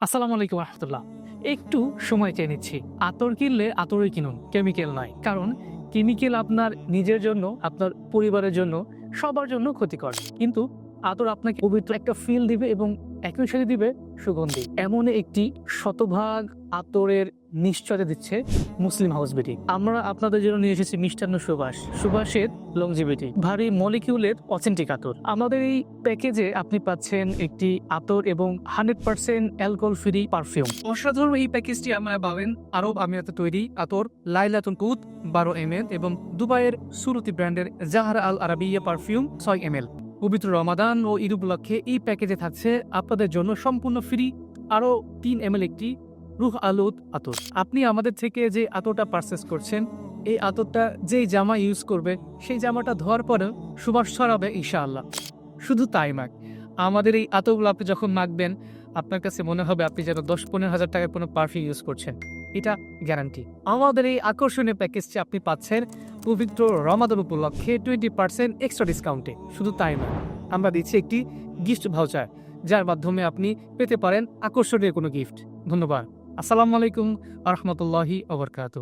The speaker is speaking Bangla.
আসসালামু আলাইকুম রহমতুল্লাহ। একটু সময় চেয়ে নিচ্ছি। আতর কিনলে আতরই কিনুন, কেমিক্যাল নয়। কারণ কেমিক্যাল আপনার নিজের জন্য, আপনার পরিবারের জন্য, সবার জন্য ক্ষতিকর। কিন্তু আতর আপনাকে পবিত্র একটা ফিল দিবে এবং একই সাথে দিবে সুগন্ধি। এমন একটি শতভাগ আতরের নিশ্চয়তা দিচ্ছে মুসলিম হাউস বেটি আমরা আপনাদের জন্য নিয়ে এসেছি মিষ্টান্ন সুবাস। সুবাসের লংজিবিটি ভারী মলিকিউলের অথেন্টিক আতর। আমাদের এই প্যাকেজে আপনি পাচ্ছেন একটি আতর এবং hundred percent alcohol free perfume অসাধারণ এই প্যাকেজটি আমরা পাবেন। আরব আমিরাতে তৈরি আতর লাইলাতুন কুত, বারো এম এবং দুবাইয়ের সুরতি ব্র্যান্ডের জাহারা আল আরাবিয়া পারফিউম ছয় এম পবিত্র রমাদান ও ঈদ উপলক্ষে এই প্যাকেজে থাকছে আপনাদের জন্য সম্পূর্ণ ফ্রি, আরও তিন এম একটি রুহ আলুদ আতর। আপনি আমাদের থেকে যে আতরটা পারচেস করছেন, এই আতরটা যেই জামা ইউজ করবে, সেই জামাটা ধোয়ার পরেও সুবাস ছড়াবে ইনশাআল্লাহ। শুধু তাই মাগ আমাদের এই আতরগুলো আপনি যখন মাখবেন, আপনার কাছে মনে হবে আপনি যেন দশ পনেরো হাজার টাকার কোনো পারফিউম ইউজ করছেন। এটা গ্যারান্টি আমাদের এই আকর্ষণীয় প্যাকেজটি আপনি পাচ্ছেন পবিত্র রমাদান উপলক্ষে টোয়েন্টি পার্সেন্ট এক্সট্রা ডিসকাউন্টে। শুধু তাই নয়, আমরা দিচ্ছি একটি গিফট ভাউচার, যার মাধ্যমে আপনি পেতে পারেন আকর্ষণীয় কোনো গিফট। ধন্যবাদ। আসসালামু আলাইকুম আ রহমতুল্লাহি আবরকাত